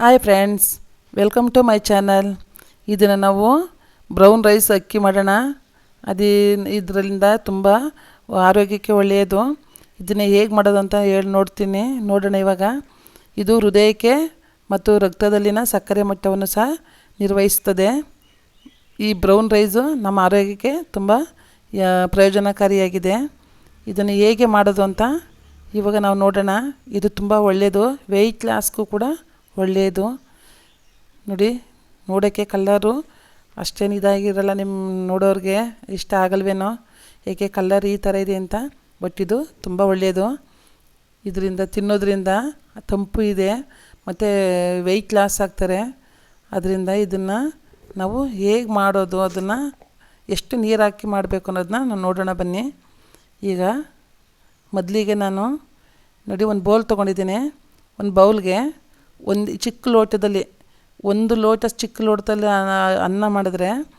Hi friends welcome to my channel ಇದನ್ನು ನಾವು brown rice ಅಕ್ಕಿ ಮಾಡೋಣ. ಅದು ಇದರಿಂದ ತುಂಬ ಆರೋಗ್ಯಕ್ಕೆ ಒಳ್ಳೆಯದು. ಇದನ್ನು ಹೇಗೆ ಮಾಡೋದು ಅಂತ ಹೇಳಿ ನೋಡ್ತೀನಿ. ನೋಡೋಣ ಇವಾಗ. ಇದು ಹೃದಯಕ್ಕೆ ಮತ್ತು ರಕ್ತದಲ್ಲಿನ ಸಕ್ಕರೆ ಮಟ್ಟವನ್ನು ಸಹ ನಿರ್ವಹಿಸ್ತದೆ ಈ ಬ್ರೌನ್ ರೈಸು ನಮ್ಮ ಆರೋಗ್ಯಕ್ಕೆ ತುಂಬ ಪ್ರಯೋಜನಕಾರಿಯಾಗಿದೆ. ಇದನ್ನು ಹೇಗೆ ಮಾಡೋದು ಅಂತ ಇವಾಗ ನಾವು ನೋಡೋಣ. ಇದು ತುಂಬ ಒಳ್ಳೆಯದು. ವೆಯ್ಟ್ ಲಾಸ್ಗೂ ಕೂಡ ಒಳ್ಳೆಯದು ನೋಡಿ ನೋಡೋಕ್ಕೆ ಕಲ್ಲರು ಅಷ್ಟೇನು ಇದಾಗಿರಲ್ಲ ನಿಮ್ಮ ನೋಡೋರಿಗೆ, ಇಷ್ಟ ಆಗಲ್ವೇನೋ? ಏಕೆ ಕಲ್ಲರ್ ಈ ಥರ ಇದೆ ಅಂತ? ಬಟ್ ಇದು ತುಂಬ ಒಳ್ಳೆಯದು ಇದರಿಂದ ತಿನ್ನೋದ್ರಿಂದ ತಂಪು ಇದೆ, ಮತ್ತು ವೆಯ್ಟ್ ಲಾಸ್ ಆಗ್ತಾರೆ. ಅದರಿಂದ ಇದನ್ನು ನಾವು ಹೇಗೆ ಮಾಡೋದು, ಅದನ್ನು ಎಷ್ಟು ನೀರು ಹಾಕಿ ಮಾಡಬೇಕು ಅನ್ನೋದನ್ನ ನಾನು ನೋಡೋಣ ಬನ್ನಿ. ಈಗ ಮೊದಲಿಗೆ ನಾನು, ನೋಡಿ ಒಂದು ಬೌಲ್ ತೊಗೊಂಡಿದ್ದೀನಿ, ಒಂದು ಬೌಲ್ಗೆ ಒಂದು ಚಿಕ್ಕ ಲೋಟದಲ್ಲಿ, ಒಂದು ಲೋಟ ಚಿಕ್ಕ ಲೋಟದಲ್ಲಿ ಅನ್ನ- ಮಾಡಿದ್ರೆ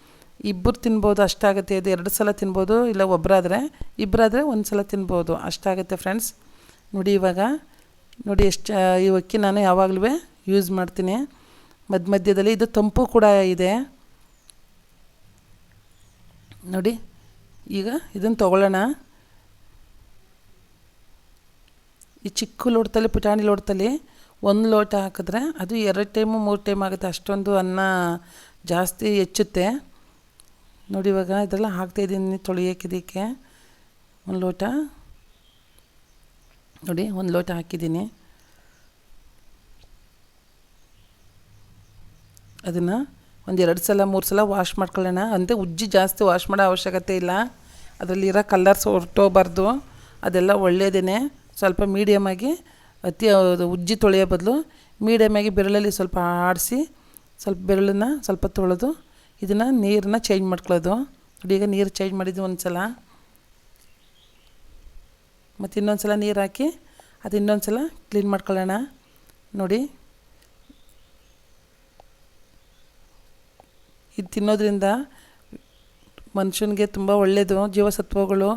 ಇಬ್ಬರು ತಿನ್ಬೋದು, ಅಷ್ಟಾಗುತ್ತೆ. ಇದು ಎರಡು ಸಲ ತಿನ್ಬೋದು, ಇಲ್ಲ ಒಬ್ಬರಾದರೆ ಇಬ್ಬರಾದರೆ ಒಂದು ಸಲ ತಿನ್ಬೋದು. ಅಷ್ಟಾಗುತ್ತೆ ಫ್ರೆಂಡ್ಸ್. ನೋಡಿ ಇವಾಗ, ನೋಡಿ ಎಷ್ಟು ಈ ಅಕ್ಕಿ ನಾನು ಯಾವಾಗಲೂ ಯೂಸ್ ಮಾಡ್ತೀನಿ. ಮಧ್ಯ ಮಧ್ಯದಲ್ಲಿ ಇದು ತಂಪು ಕೂಡ ಇದೆ. ನೋಡಿ, ಈಗ ಇದನ್ನು ತೊಗೊಳ್ಳೋಣ. ಈ ಚಿಕ್ಕ ಲೋಟದಲ್ಲಿ, ಪುಟಾಣಿ ಲೋಟದಲ್ಲಿ ಒಂದು ಲೋಟ ಹಾಕಿದ್ರೆ ಅದು ಎರಡು ಟೈಮು, ಮೂರು ಟೈಮ್ ಆಗುತ್ತೆ. ಅಷ್ಟೊಂದು ಅನ್ನ ಜಾಸ್ತಿ ಹೆಚ್ಚುತ್ತೆ. ನೋಡಿ ಇವಾಗ ಇದೆಲ್ಲ ಹಾಕ್ತಾಯಿದ್ದೀನಿ ತೊಳೆಯೋಕೆ ಇದಕ್ಕೆ. ಒಂದು ಲೋಟ. ನೋಡಿ, ಒಂದು ಲೋಟ ಹಾಕಿದ್ದೀನಿ. ಅದನ್ನು ಒಂದು ಎರಡು ಸಲ, ಮೂರು ಸಲ ವಾಶ್ ಮಾಡ್ಕೊಳ್ಳೋಣ. ಅಂದರೆ ಉಜ್ಜಿ ಜಾಸ್ತಿ ವಾಶ್ ಮಾಡೋ ಅವಶ್ಯಕತೆ ಇಲ್ಲ. ಅದರಲ್ಲಿರೋ ಕಲರ್ಸ್ ಹೊರಟೋಗ್ಬಾರ್ದು. ಅದೆಲ್ಲ ಒಳ್ಳೆಯದೇ ಸ್ವಲ್ಪ ಮೀಡಿಯಮಾಗಿ ಅತಿ ಉಜ್ಜಿ ತೊಳೆಯೋ ಬದಲು ಮೀಡಿಯಮ್ಮಾಗಿ ಬೆರಳಲ್ಲಿ ಸ್ವಲ್ಪ ಆಡಿಸಿ, ಸ್ವಲ್ಪ ಬೆರಳನ್ನ ಸ್ವಲ್ಪ ತೊಳೆದು ಇದನ್ನು ನೀರನ್ನ ಚೇಂಜ್ ಮಾಡ್ಕೊಳ್ಳೋದು. ನೋಡಿ, ಈಗ ನೀರು ಚೇಂಜ್ ಮಾಡಿದ್ದು ಒಂದು ಸಲ ಮತ್ತು ಇನ್ನೊಂದು ಸಲ ನೀರು ಹಾಕಿ ಅದು ಇನ್ನೊಂದು ಸಲ ಕ್ಲೀನ್ ಮಾಡ್ಕೊಳ್ಳೋಣ. ನೋಡಿ. ಇದು ತಿನ್ನೋದ್ರಿಂದ ಮನುಷ್ಯನಿಗೆ ತುಂಬ ಒಳ್ಳೆಯದು ಜೀವಸತ್ವಗಳು,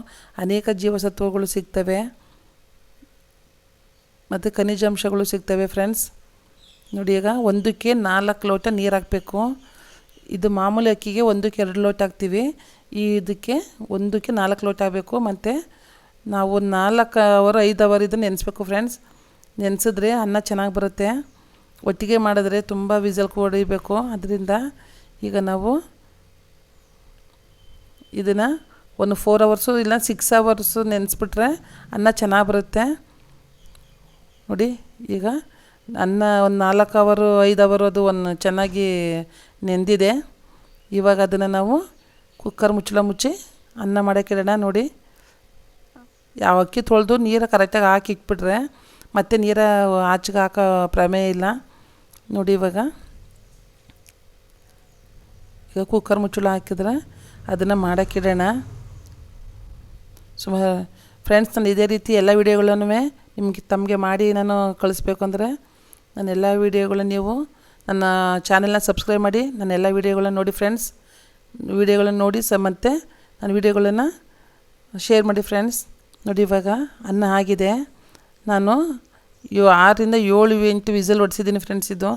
ಅನೇಕ ಜೀವಸತ್ವಗಳು ಸಿಗ್ತವೆ. ಮತ್ತು ಖನಿಜಾಂಶಗಳು ಸಿಗ್ತವೆ ಫ್ರೆಂಡ್ಸ್ ನೋಡಿ ಈಗ ಒಂದಕ್ಕೆ ನಾಲ್ಕು ಲೋಟ ನೀರು ಹಾಕಬೇಕು. ಇದು ಮಾಮೂಲಿ ಅಕ್ಕಿಗೆ ಒಂದಕ್ಕೆ ಎರಡು ಲೋಟ ಹಾಕ್ತೀವಿ. ಈ ಇದಕ್ಕೆ ಒಂದಕ್ಕೆ ನಾಲ್ಕು ಲೋಟ ಆಗಬೇಕು ಮತ್ತು ನಾವು ನಾಲ್ಕು ಅವರ್ ಐದು ಅವರ್ ಇದನ್ನು ನೆನೆಸ್ಬೇಕು ಫ್ರೆಂಡ್ಸ್ ನೆನೆಸಿದ್ರೆ ಅನ್ನ ಚೆನ್ನಾಗಿ ಬರುತ್ತೆ. ಒಟ್ಟಿಗೆ ಮಾಡಿದ್ರೆ ತುಂಬ ವಿಸಲ್ ಹೊಡಿಬೇಕು ಅದರಿಂದ ಈಗ ನಾವು ಇದನ್ನು ಒಂದು ಫೋರ್ ಅವರ್ಸು ಇಲ್ಲ ಸಿಕ್ಸ್ ಅವರ್ಸು ನೆನೆಸ್ಬಿಟ್ರೆ ಅನ್ನ ಚೆನ್ನಾಗಿ ಬರುತ್ತೆ. ನೋಡಿ, ಈಗ ಅನ್ನ ಒಂದು ನಾಲ್ಕು ಅವರು ಐದು ಅವರು ಅದು ಒಂದು ಚೆನ್ನಾಗಿ ನೆಂದಿದೆ. ಇವಾಗ ಅದನ್ನು ನಾವು ಕುಕ್ಕರ್ ಮುಚ್ಚಳ ಮುಚ್ಚಿ ಅನ್ನ ಮಾಡೋಕ್ಕಿಡೋಣ ನೋಡಿ. ಯಾವ ಅಕ್ಕಿ ತೊಳೆದು ನೀರು ಕರೆಕ್ಟಾಗಿ ಹಾಕಿ ಇಟ್ಬಿಟ್ರೆ ಮತ್ತೆ ನೀರ ಆಚೆಗೆ ಹಾಕೋ ಪ್ರಮೇಯ ಇಲ್ಲ. ನೋಡಿ ಇವಾಗ. ಈಗ ಕುಕ್ಕರ್ ಮುಚ್ಚಳ ಹಾಕಿದ್ರೆ ಅದನ್ನು ಮಾಡೋಕ್ಕಿಡೋಣ. ಸುಮಾರು ಫ್ರೆಂಡ್ಸ್ ನಾನು ಇದೇ ರೀತಿ ಎಲ್ಲ ವೀಡಿಯೋಗಳನ್ನು ನಿಮಗೆ ತಮಗೆ ಮಾಡಿ ನಾನು ಕಳಿಸ್ಬೇಕು ಅಂದರೆ ನನ್ನ ಎಲ್ಲ ವೀಡಿಯೋಗಳನ್ನ ನೀವು ನನ್ನ ಚಾನೆಲ್ನ ಸಬ್ಸ್ಕ್ರೈಬ್ ಮಾಡಿ ನನ್ನ ಎಲ್ಲ ವೀಡಿಯೋಗಳನ್ನ ನೋಡಿ ಫ್ರೆಂಡ್ಸ್ ವೀಡಿಯೋಗಳನ್ನ ನೋಡಿ ಸ ಮತ್ತು ನನ್ನ ವೀಡಿಯೋಗಳನ್ನು ಶೇರ್ ಮಾಡಿ ಫ್ರೆಂಡ್ಸ್ ನೋಡಿ ಇವಾಗ ಅನ್ನ ಆಗಿದೆ. ನಾನು ಯೋ ಆರರಿಂದ ಏಳು ಎಂಟು ವಿಸಲ್ ಹೊಡ್ಸಿದ್ದೀನಿ ಫ್ರೆಂಡ್ಸ್ ಇದು.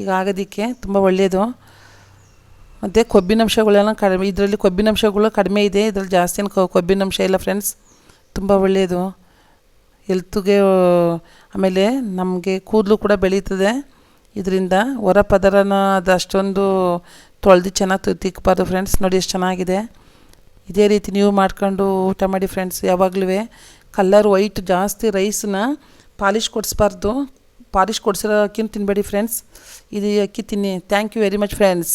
ಈಗ ಆಗೋದಕ್ಕೆ ತುಂಬ ಒಳ್ಳೆಯದು ಮತ್ತು ಕೊಬ್ಬಿನಂಶಗಳೆಲ್ಲ ಕಡಿಮೆ, ಇದರಲ್ಲಿ ಕೊಬ್ಬಿನಂಶಗಳು ಕಡಿಮೆ ಇದೆ. ಇದರಲ್ಲಿ ಜಾಸ್ತಿ ಕೊಬ್ಬಿನಂಶ ಇಲ್ಲ ಫ್ರೆಂಡ್ಸ್ ತುಂಬ ಒಳ್ಳೆಯದು ಹೆಲ್ತ್ಗೆ ಆಮೇಲೆ ನಮಗೆ ಕೂದಲು ಕೂಡ ಬೆಳೀತದೆ. ಇದರಿಂದ ಹೊರ ಪದರನ ಅದು ಅಷ್ಟೊಂದು ತೊಳೆದು ಚೆನ್ನಾಗಿ ತಿಕ್ಕಬಾರ್ದು ಫ್ರೆಂಡ್ಸ್ ನೋಡಿ ಎಷ್ಟು ಚೆನ್ನಾಗಿದೆ. ಇದೇ ರೀತಿ ನೀವು ಮಾಡ್ಕೊಂಡು ಊಟ ಮಾಡಿ ಫ್ರೆಂಡ್ಸ್ ಯಾವಾಗಲೂ ಕಲ್ಲರ್ ವೈಟ್ ಜಾಸ್ತಿ ರೈಸನ್ನ ಪಾಲಿಶ್ ಕೊಡಿಸ್ಬಾರ್ದು. ಪಾಲಿಶ್ ಕೊಡಿಸಿರೋ ಅಕ್ಕಿನ ತಿನ್ನಬೇಡಿ ಫ್ರೆಂಡ್ಸ್ ಇದು ಅಕ್ಕಿ ತಿನ್ನಿ. Thank you very much friends